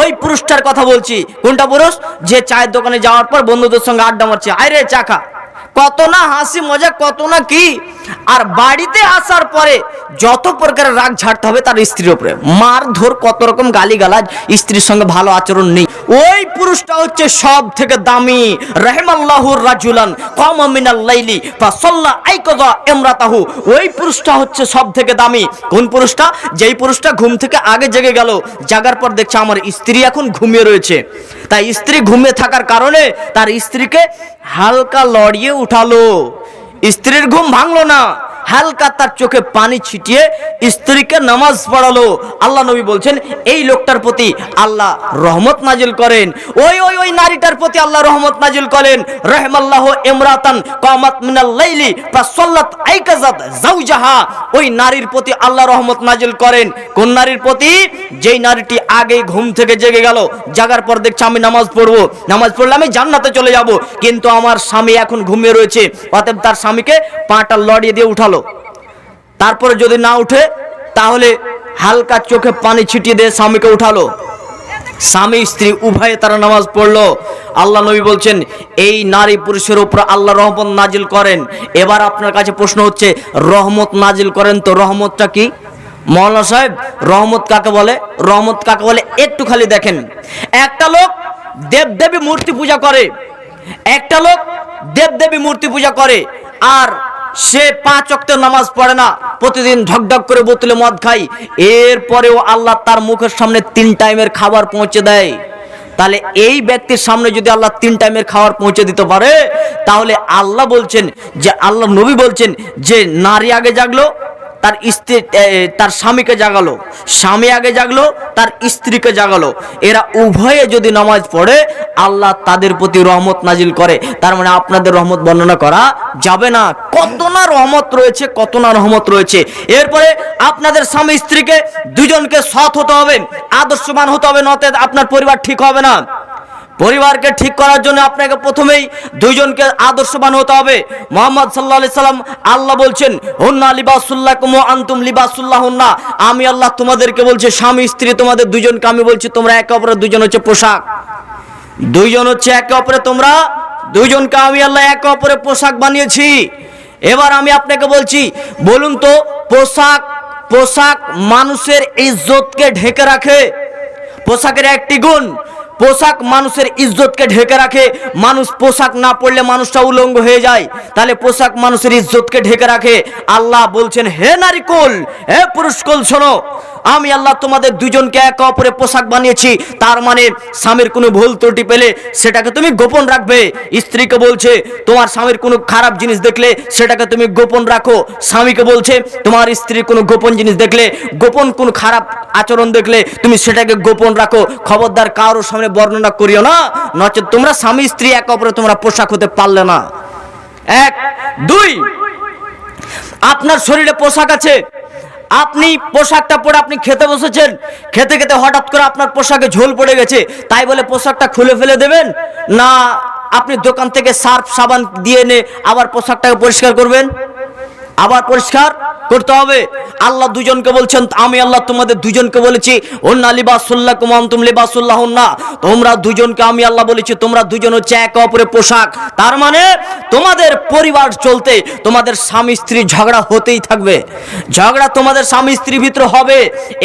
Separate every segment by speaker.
Speaker 1: ওই পুরুষটার কথা বলছি। কোনটা পুরুষ? যে চায়ের দোকানে যাওয়ার পর বন্ধুদের সঙ্গে আড্ডা মারছে। আয় রে চাকা কত না হাসি মজা, কত না কি? আর বাড়িতে আসার পরে যত প্রকারের রাগ ঝাড়তে হবে তার স্ত্রীর উপরে। মার ধর কত রকম গালি গালাজ স্ত্রীর সঙ্গে ভালো আচরণ নেই। ওই পুরুষটা হচ্ছে সব থেকে দামি। রহমাল্লাহুর রাজুলান, কম মিনাল লাইলি, ফাসাল্লা আইকাযা ইমরাতাহু। ওই পুরুষটা হচ্ছে সব থেকে দামি। কোন পুরুষটা? যেই পুরুষটা ঘুম থেকে আগে জেগে গেল, জাগার পর দেখছে আমার স্ত্রী এখন ঘুমিয়ে রয়েছে। তাই স্ত্রী ঘুমিয়ে থাকার কারণে তার স্ত্রীকে হালকা লড়িয়ে উঠালো। স্ত্রীর ঘুম ভাঙলো না। হালকা তার চোখে পানি ছিটিয়ে স্ত্রীকে নামাজ পড়ালো। আল্লাহ নবী বলছেন, এই লোকটার প্রতি আল্লাহ রহমত নাজিল করেন। ওই ওই ওই নারীটার প্রতি আল্লাহ রহমত নাজিল করেন। রহমাল্লাহ ইমরাতান কামাত মিনাল লাইলি ফাসাল্লাত আইকাজাত জাওজাহা ওই নারীর প্রতি আল্লাহ রহমত নাজিল করেন। কোন নারীর প্রতি? যেই নারীটি আগে ঘুম থেকে জেগে গেল। জাগার পর দেখছে, আমি নামাজ পড়ব। নামাজ পড়লে আমি জান্নাতে চলে যাব। কিন্তু আমার স্বামী এখন ঘুমিয়ে রয়েছে। অতএব তার স্বামীকে পাটা লড়িয়ে দিয়ে উঠালো। তারপরে যদি না উঠে, তাহলে হালকা চোখে পানি ছিটিয়ে দিয়ে স্বামীকে উঠালো। স্বামী, স্ত্রী, উভয়ে তারা নামাজ পড়ল। আল্লাহ নবী বলছেন, এই নারী পুরুষের উপর আল্লাহ রহমত নাজিল করেন। এবার আপনার কাছে প্রশ্ন হচ্ছে, রহমত নাজিল করেন তো রহমতটা কি? মৌলানা সাহেব, রহমত কাকে বলে? রহমত কাকে বলে? একটু খালি দেখেন। একটা লোক দেবদেবী মূর্তি পূজা করে। একটা লোক দেবদেবী মূর্তি পূজা করে। আর সে পাঁচ অক্ট নামাজ পড়ে না, প্রতিদিন ঢকঢক করে বোতলে মদ খাই এরপরেও আল্লাহ তার মুখের সামনে তিন টাইমের খাবার পৌঁছে দেয়। তাহলে এই ব্যক্তির সামনে যদি আল্লাহ তিন টাইমের খাবার পৌঁছে দিতে পারে, তাহলে আল্লাহ বলছেন যে, আল্লাহ নবী বলছেন যে, নারী আগে জাগলো তার স্ত্রী তার স্বামীকে জাগালো। স্বামী আগে জাগলো, তার স্ত্রীকে জাগালো। এরা উভয়ে যদি নামাজ পড়ে, আল্লাহ তাদের প্রতি রহমত নাজিল করে। তার মানে আপনাদের রহমত বর্ণনা করা যাবে না। কত না রহমত রয়েছে, কত না রহমত রয়েছে। এরপরে আপনাদের স্বামী স্ত্রীকে দুজনকে সৎ হতে হবে, আদর্শবান হতে হবে নতে আপনার পরিবার ঠিক হবে না। পরিবারকে ঠিক করার জন্য আপনাকে প্রথমেই দুইজনকে আদর্শবান হতে হবে। মোহাম্মদ সাল্লাহ আলি সাল্লাম, আল্লাহ বলছেন, হন্না লিবাসুল্লাহ কুমো আন্তুম লিবাসুল্লাহ হন্না আমি আল্লাহ তোমাদেরকে বলছি, স্বামী, স্ত্রী, তোমাদের দুজনকে আমি বলছি, তোমরা একে অপরের দুজন হচ্ছে পোশাক। দুইজন হচ্ছে একে অপরে তোমরা দুইজনকে আমি আল্লাহ একে অপরে পোশাক বানিয়েছি। এবার আমি আপনাকে বলছি, বলুন তো, পোশাক পোশাক মানুষের ইজ্জতকে ঢেকে রাখে। পোশাকের একটি গুণ পোশাক মানুষের ইজ্জতকে ঢেকে রাখে। মানুষ পোশাক না পড়লে মানুষটা উলঙ্গ হয়ে যায়। তাহলে পোশাক মানুষের ইজ্জতকে ঢেকে রাখে। আল্লাহ বলছেন, হে নারীকুল, হে পুরুষকুল শোনো আমি আল্লাহ তোমাদের দুজনকে একে অপরে পোশাক বানিয়েছি। তার মানে স্বামীর কোনো ভুল ত্রুটি পেলে সেটাকে তুমি গোপন রাখবে। স্ত্রীকে বলছে, তোমার স্বামীর কোনো খারাপ জিনিস দেখলে সেটাকে তুমি গোপন রাখো। স্বামীকে বলছে, তোমার স্ত্রীর কোনো গোপন জিনিস দেখলে, গোপন কোনো খারাপ আচরণ দেখলে তুমি সেটাকে গোপন রাখো। খবরদার কারোর সামনে বর্ণনা করিও না, নচেত তোমরা স্বামী, স্ত্রী একে অপরে তোমরা পোশাক হতে পারলে না। এক, দুই, আপনার শরীরে পোশাক আছে আপনি পোশাকটা পরে আপনি খেতে বসেছেন, খেতে খেতে হঠাৎ করে আপনার পোশাকে ঝোল পড়ে গেছে, তাই বলে পোশাকটা খুলে ফেলে দেবেন? না, আপনি দোকান থেকে সার্ফ সাবান দিয়ে এনে আবার পোশাকটাকে পরিষ্কার করবেন? আবার পরিষ্কার করতে হবে। আল্লাহ দুজনকে বলছেন, আমি আল্লাহ তোমাদের দুজনকে বলেছি অন্না লিবাসুল্লাহ কুমাম তুম লিবাসুল্লাহ না তোমরা দুজনকে আমি আল্লাহ বলেছি, তোমরা দুজন হচ্ছে একে অপরে পোশাক। তার মানে তোমাদের পরিবার চলতে তোমাদের স্বামী স্ত্রী ঝগড়া হতেই থাকবে। ঝগড়া তোমাদের স্বামী স্ত্রীর ভিতরে হবে।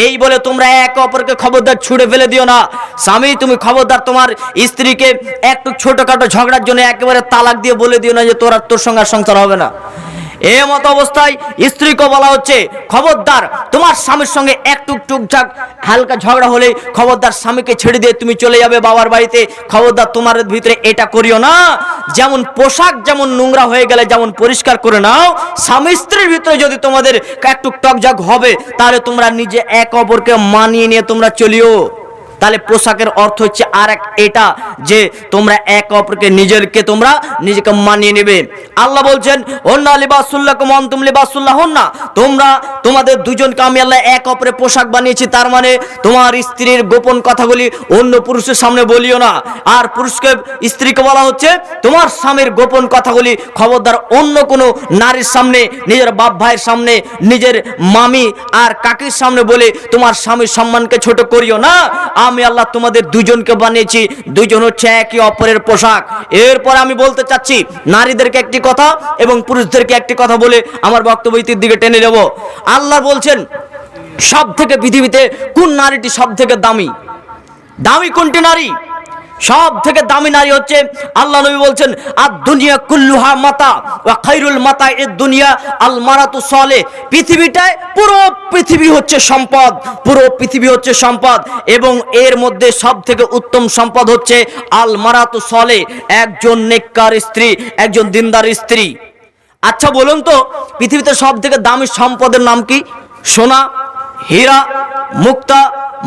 Speaker 1: এই বলে তোমরা একে অপরকে খবরদার ছুড়ে ফেলে দিও না। স্বামী, তুমি খবরদার তোমার স্ত্রীকে একটু ছোটখাটো ঝগড়ার জন্য একেবারে তালাক দিয়ে বলে দিও না যে তোর আর তোর সঙ্গে সংসার হবে না। এ মতো অবস্থায় স্ত্রীকে বলা হচ্ছে, খবরদার, তোমার স্বামীর সঙ্গে একটু টুকটাক হালকা ঝগড়া হলে খবরদার স্বামীকে ছেড়ে দিয়ে তুমি চলে যাবে বাবার বাড়িতে। খবরদার, তোমার ভিতরে এটা করিও না। যেমন পোশাক, যেমন নোংরা হয়ে গেলে যেমন পরিষ্কার করে নাও, স্বামী স্ত্রীর ভিতরে যদি তোমাদের একটু টকঝাক হবে, তাহলে তোমরা নিজে এক অপরকে মানিয়ে নিয়ে তোমরা চলিও। তাহলে পোশাকের অর্থ হচ্ছে আর এক এটা যে তোমরা এক অপরকে নিজেরকে তোমরা নিজেকে মানিয়ে নেবে। আল্লাহ বলছেন অন্য লিবাসুল্লাহ মন্তুম লিবাসুল্লাহ না তোমরা তোমাদের দুজনকে আমি আল্লাহ এক অপরে পোশাক বানিয়েছি, তার মানে তোমার স্ত্রীর গোপন কথাগুলি অন্য পুরুষের সামনে বলিও না। আর পুরুষকে স্ত্রীকে বলা হচ্ছে, তোমার স্বামীর গোপন কথাগুলি খবরদার অন্য কোনো নারীর সামনে, নিজের বাপ ভাইয়ের সামনে, নিজের মামি আর কাকির সামনে বলে তোমার স্বামীর সম্মানকে ছোট করিও না। আমি আল্লাহ তোমাদের দুজনকে বানিয়েছি। দুজন হচ্ছে একই অপরের পোশাক। এরপর আমি বলতে চাচ্ছি, নারীদেরকে একটি কথা এবং পুরুষদেরকে একটি কথা বলে আমার বক্তব্যতির দিকে টেনে যাব আল্লাহ বলছেন সব থেকে পৃথিবীতে কোন নারীটি সব থেকে দামি? দামি কোনটি নারী? সব থেকে দামি নারী হচ্ছে আল্লাহ নবী বলছেন আর দুনিয়া কুল্লুহা মাতা ওয়া খাইরুল মাতা এ দুনিয়া আল মারাতু সলে পৃথিবীটায় পুরো পৃথিবী হচ্ছে সম্পদ, পুরো পৃথিবী হচ্ছে সম্পদ, এবং এর মধ্যে সব থেকে উত্তম সম্পদ হচ্ছে আল মারাতু সলে। একজন নেককার স্ত্রী, একজন দিনদার স্ত্রী। আচ্ছা বলুন তো, পৃথিবীতে সব থেকে দামি সম্পদের নাম কি? সোনা হীরা, মুক্তা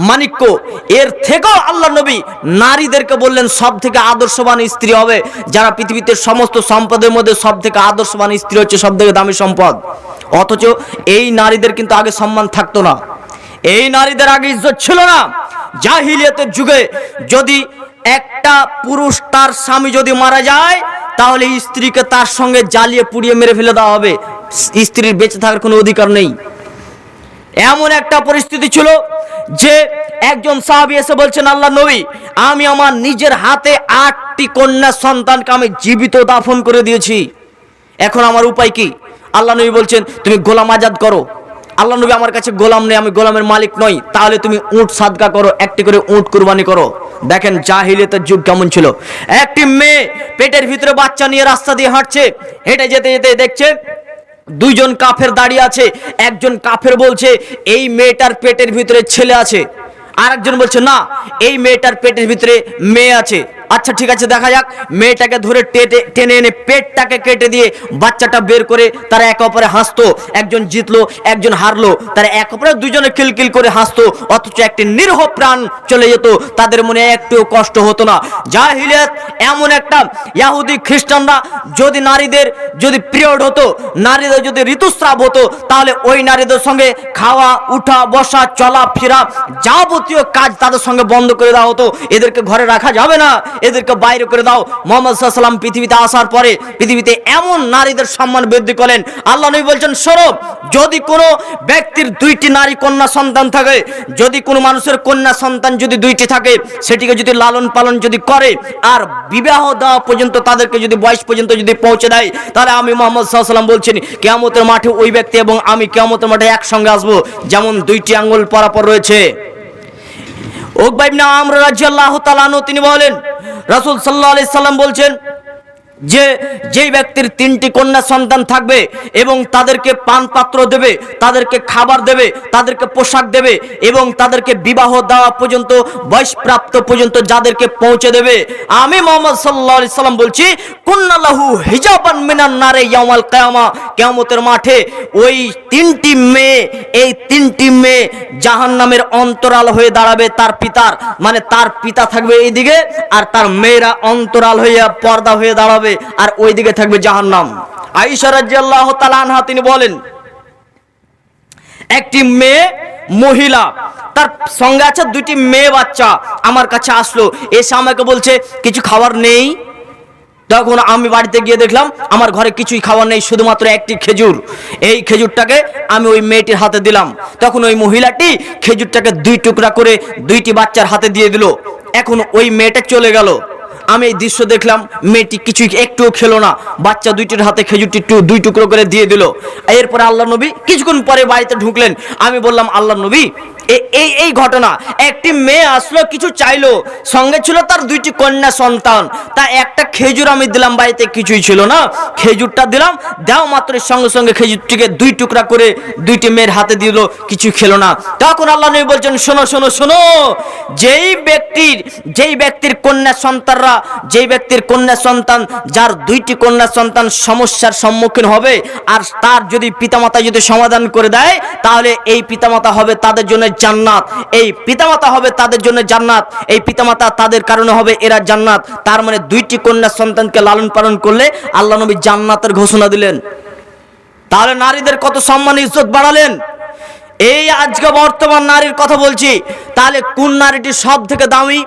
Speaker 1: মানিক্য এর থেকেও আল্লাহ নবী নারীদেরকে বললেন সব থেকে আদর্শবান স্ত্রী হবে, যারা পৃথিবীতে সমস্ত সম্পদের মধ্যে সব থেকে আদর্শবান স্ত্রী হচ্ছে সব থেকে দামি সম্পদ। অথচ এই নারীদের কিন্তু আগে সম্মান থাকতো না। এই নারীদের আগে ইজ্জত ছিল না। জাহিলিয়াতের যুগে যদি একটা পুরুষ তার স্বামী যদি মারা যায়, তাহলে স্ত্রীকে তার সঙ্গে জ্বালিয়ে পুড়িয়ে মেরে ফেলে দেওয়া হবে। স্ত্রীর বেঁচে থাকার কোনো অধিকার নেই। এমন একটা পরিস্থিতি ছিল যে একজন সাহাবি এসে বলছেন, আল্লাহ নবী, আমি আমার নিজের হাতে আটটি কন্যা সন্তানকে আমি জীবিত দাফন করে দিয়েছি। এখন আমার উপায় কি? আল্লাহ নবী বলছেন, তুমি গোলাম আজাদ করো। আল্লাহ নবী আমার কাছে গোলাম নেই, আমি গোলামের মালিক নই। তাহলে তুমি উট সাদকা করো, একটি করে উট কুরবানি করো। দেখেন জাহিলিয়তের যুগ কেমন ছিল। একটি মেয়ে পেটের ভিতরে বাচ্চা নিয়ে রাস্তা দিয়ে হাঁটছে, হেঁটে যেতে যেতে দেখছে দুইজন কাফের দাঁড়িয়ে আছে, একজন কাফের বলছে, এই মেয়েটার পেটের ভিতরে ছেলে আছে। আর একজন বলছে, না, এই মেয়েটার পেটের ভিতরে মেয়ে আছে। আচ্ছা ঠিক আছে, দেখা যাক। মেয়েটাকে ধরে টেটে টেনে এনে পেটটাকে কেটে দিয়ে বাচ্চাটা বের করে তারা একে অপরে হাসতো। একজন জিতলো, একজন হারলো। তারা এক অপরে দুজনে কিলকিল করে হাসতো, অথচ একটি নিরহ প্রাণ চলে যেত। তাদের মনে একটু কষ্ট হতো না। যা জাহিলিয়াত, এমন একটা ইয়াহুদি খ্রিস্টানরা, যদি নারীদের যদি পিরিয়ড হতো, নারীদের যদি ঋতুস্রাব হতো, তাহলে ওই নারীদের সঙ্গে খাওয়া, উঠা, বসা, চলা, ফেরা যাবতীয় কাজ তাদের সঙ্গে বন্ধ করে দেওয়া হতো। এদেরকে ঘরে রাখা যাবে না। এদেরকে বাইরে করে দাও। মোহাম্মদ সাল্লাম পৃথিবীতে আসার পরে পৃথিবীতে এমন নারীদের সম্মান বৃদ্ধি করেন আল্লাহ নবী বলছেন, সরব, যদি কোনো ব্যক্তির দুইটি নারী কন্যা সন্তান থাকে, যদি কোনো মানুষের কন্যা সন্তান যদি দুইটি থাকে, সেটিকে যদি লালন পালন যদি করে, আর বিবাহ দেওয়া পর্যন্ত তাদেরকে যদি বয়স পর্যন্ত যদি পৌঁছে দেয়, তাহলে আমি মোহাম্মদ সাল্লাম বলছেন, কেয়ামতের মাঠে ওই ব্যক্তি এবং আমি কেয়ামতের মাঠে একসঙ্গে আসব। যেমন দুইটি আঙ্গুল পরাপর রয়েছে। ওকবাইবনা আমরা রাজিয়াল্লাহ তালানো তিনি বলেন রাসূল সাল্লাহ আলি সাল্লাম বলছেন যে, যেই ব্যক্তির তিনটি কন্যা সন্তান থাকবে এবং তাদেরকে পান পাত্র দেবে, তাদেরকে খাবার দেবে, তাদেরকে পোশাক দেবে এবং তাদেরকে বিবাহ দেওয়া পর্যন্ত, বয়সপ্রাপ্ত পর্যন্ত যাদেরকে পৌঁছে দেবে, আমি মোহাম্মদ আলাইহি সাল্লাম বলছি কুন্নালাহু হিজাবান মিনান নারে ইয়াউমাল কিয়ামা কিয়ামতের মাঠে ওই তিনটি মেয়ে, এই তিনটি মেয়ে জাহান্নামের অন্তরাল হয়ে দাঁড়াবে তার পিতার মানে তার পিতা থাকবে এইদিকে আর তার মেয়েরা অন্তরাল হয়ে পর্দা হয়ে দাঁড়াবে। আর ওইদিকে থাকবে জাহান্নাম। আয়েশা রাদিয়াল্লাহু তাআলা আনহা তিনি বলেন, একটি মেয়ে মহিলা, তার সঙ্গে আছে দুটি মেয়ে বাচ্চা আমার কাছে আসলো। এসে আমাকে বলছে, কিছু খাবার নেই? তখন আমি বাড়িতে গিয়ে দেখলাম, আমার ঘরে কিছুই খাবার নেই, শুধুমাত্র একটি খেজুর। এই খেজুরটাকে আমি ওই মেয়েটির হাতে দিলাম। তখন ওই মহিলাটি খেজুরটাকে দুই টুকরা করে দুইটি বাচ্চার হাতে দিয়ে দিল। এখন ওই মেয়েটা চলে গেল। আমি এই দৃশ্য দেখলাম, মেয়েটি কিছুই একটুও খেলো না। বাচ্চা দুইটির হাতে খেজুরটি দুই টুকরো করে দিয়ে দিল। এরপরে আল্লাহ নবী কিছুক্ষণ পরে বাড়িতে ঢুকলেন। আমি বললাম আল্লাহ নবী এই এই ঘটনা। একটি মেয়ে আসলো, কিছু চাইলো। সঙ্গে ছিল তার দুইটি কন্যা সন্তান। তা একটা খেজুর আমি দিলাম বাড়িতে, কিছুই ছিল না। খেজুরটা দিলাম, দেও মাত্র সঙ্গে সঙ্গে খেজুরটিকে দুই টুকরা করে দুইটি মেয়ের হাতে দিল, কিছু খেলো না। তখন আল্লাহ নবী বলছেন, শোনো শোনো শোনো, যেই ব্যক্তির যেই ব্যক্তির কন্যা সন্তানরা, যেই ব্যক্তির কন্যা সন্তান, যার দুইটি কন্যা সন্তান সমস্যার সম্মুখীন হবে, আর তার যদি পিতামাতা যদি সমাধান করে দেয়, তাহলে এই পিতামাতা হবে তাদের জন্য জান্নাত। এই পিতামাতা হবে তাদের জন্য জান্নাত। এই পিতামাতা তাদের কারণে হবে এরা জান্নাত। তার মানে দুইটি কন্যা সন্তানকে লালন পালন করলে আল্লাহ নবী জান্নাতের ঘোষণা দিলেন। তাহলে নারীদের কত সম্মান, ইজ্জত বাড়ালেন? এই আজকে বর্তমান নারীর কথা বলছি। তাহলে কোন নারীটি সব থেকে দামি?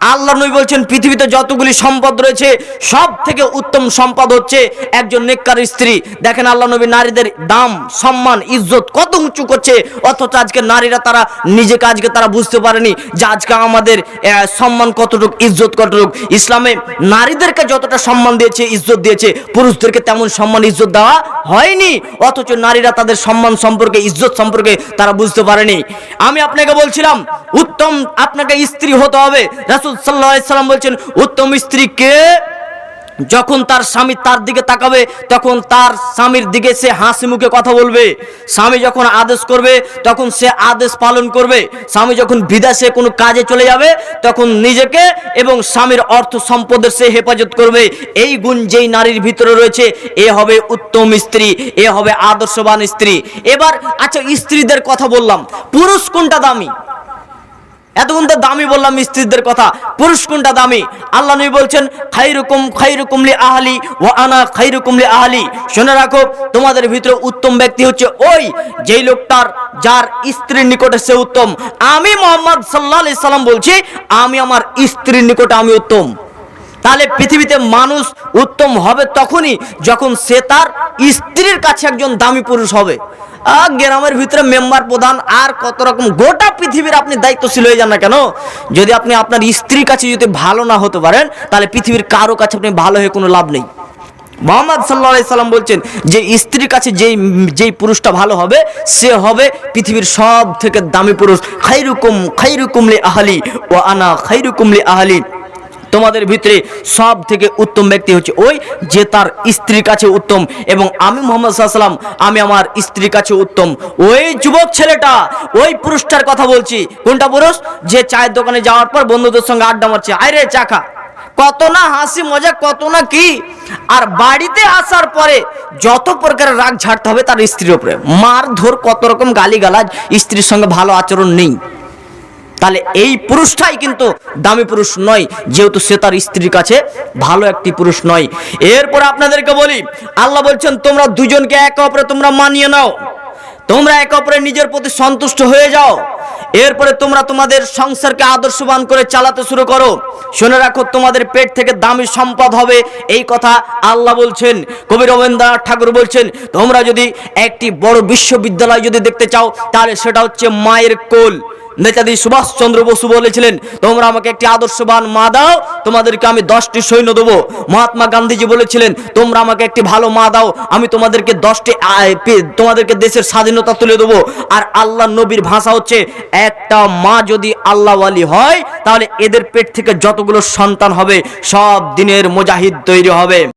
Speaker 1: আল্লাহ নবী বলছেন, পৃথিবীতে যতগুলি সম্পদ রয়েছে সব থেকে উত্তম সম্পদ হচ্ছে একজন নেককার স্ত্রী। দেখেন আল্লাহ নবী নারীদের দাম, সম্মান, ইজ্জত কত উঁচু করছে, অথচ আজকে নারীরা তারা নিজেকে আজকে তারা বুঝতে পারেনি যে আজকে আমাদের সম্মান কতটুকু, ইজ্জত কতটুকু। ইসলামে নারীদেরকে যতটা সম্মান দিয়েছে, ইজ্জত দিয়েছে, পুরুষদেরকে তেমন সম্মান, ইজ্জত দেওয়া হয়নি, অথচ নারীরা তাদের সম্মান সম্পর্কে, ইজ্জত সম্পর্কে তারা বুঝতে পারেনি। আমি আপনাকে বলছিলাম, উত্তম আপনাকে স্ত্রী হতে হবে, রাসুল সাল্লাহ সাল্লাম বলছেন, উত্তম স্ত্রী কে যখন তার স্বামী তার দিকে তাকাবে, তখন তার স্বামীর দিকে সে হাসি মুখে কথা বলবে। স্বামী যখন আদেশ করবে, তখন সে আদেশ পালন করবে। স্বামী যখন বিদেশে কোনো কাজে চলে যাবে, তখন নিজেকে এবং স্বামীর অর্থ সম্পদের সে হেফাজত করবে। এই গুণ যেই নারীর ভিতরে রয়েছে, এ হবে উত্তম স্ত্রী, এ হবে আদর্শবান স্ত্রী। এবার আচ্ছা স্ত্রীদের কথা বললাম। পুরুষ কোনটা দামি? এতক্ষণ তো দামি বললাম স্ত্রীদের কথা। পুরুষ কোনটা দামি? আল্লাহ নবী বলছেন খাইরুকুম খাইরুকুম লি আহলি ও আনা খাইরুকুম লি আহলি। শুনে রাখো, তোমাদের ভিতরে উত্তম ব্যক্তি হচ্ছে ওই যেই লোকটার, যার স্ত্রীর নিকটে সে উত্তম। আমি মোহাম্মদ সাল্লাহ সাল্লাম বলছি, আমি আমার স্ত্রীর নিকটে আমি উত্তম। তাহলে পৃথিবীতে মানুষ উত্তম হবে তখনই যখন সে তার স্ত্রীর কাছে একজন দামি পুরুষ হবে। গ্রামের ভিতরে মেম্বার প্রধান আর কত রকম গোটা পৃথিবীর আপনি দায়িত্বশীল হয়ে যান না কেন? যদি আপনি আপনার স্ত্রীর কাছে যদি ভালো না হতে পারেন, তাহলে পৃথিবীর কারও কাছে আপনি ভালো হয়ে কোনো লাভ নেই। মোহাম্মদ সাল্লাহ সাল্লাম বলছেন যে স্ত্রীর কাছে যেই যেই পুরুষটা ভালো হবে, সে হবে পৃথিবীর সব থেকে দামি পুরুষ। খাইরুকুম খাইরুকুমলি আহালি ও আনা খাইরুকুমলি আহালি। তোমাদের ভিতরে সব থেকে উত্তম ব্যক্তি হচ্ছে ওই যে তার স্ত্রীর কাছে উত্তম। এবং আমি মোহাম্মদ সাল্লাম আমি আমার স্ত্রীর কাছে উত্তম। ওই যুবক ছেলেটা, ওই পুরুষটার কথা বলছি। কোনটা পুরুষ? যে চায়ের দোকানে যাওয়ার পর বন্ধুদের সঙ্গে আড্ডা মারছে। আয় রে চাখা কত না হাসি মজা, কত না কি? আর বাড়িতে আসার পরে যত প্রকারের রাগ ঝাড়তে হবে তার স্ত্রীর উপরে। মার ধর কত রকম গালিগালাজ স্ত্রীর সঙ্গে ভালো আচরণ নেই। তাহলে এই পুরুষটাই কিন্তু দামি পুরুষ নয়, যেহেতু সে তার স্ত্রীর কাছে ভালো একটি পুরুষ নয়। এরপর আপনাদেরকে বলি, আল্লাহ বলছেন, তোমরা দুজনকে একে অপরে তোমরা মানিয়ে নাও। তোমরা একে অপরে নিজের প্রতি সন্তুষ্ট হয়ে যাও। এরপরে তোমরা তোমাদের সংসারকে আদর্শবান করে চালাতে শুরু করো। শুনে রাখো, তোমাদের পেট থেকে দামি সম্পদ হবে। এই কথা আল্লাহ বলছেন। কবি রবীন্দ্রনাথ ঠাকুর বলছেন, তোমরা যদি একটি বড় বিশ্ববিদ্যালয় যদি দেখতে চাও, তাহলে সেটা হচ্ছে মায়ের কোল। নেতাজি সুভাষচন্দ্র বসু বলেছিলেন, তোমরা আমাকে একটি আদর্শবান মা দাও, তোমাদেরকে আমি দশটি সৈন্য দেবো। মহাত্মা গান্ধীজি বলেছিলেন, তোমরা আমাকে একটি ভালো মা দাও, আমি তোমাদেরকে দশটি তোমাদেরকে দেশের স্বাধীনতা তুলে দেবো। আর আল্লাহ নবীর ভাষা হচ্ছে, একটা মা যদি আল্লাহওয়ালি হয়, তাহলে এদের পেট থেকে যতগুলো সন্তান হবে, সব দিনের মুজাহিদ তৈরি হবে।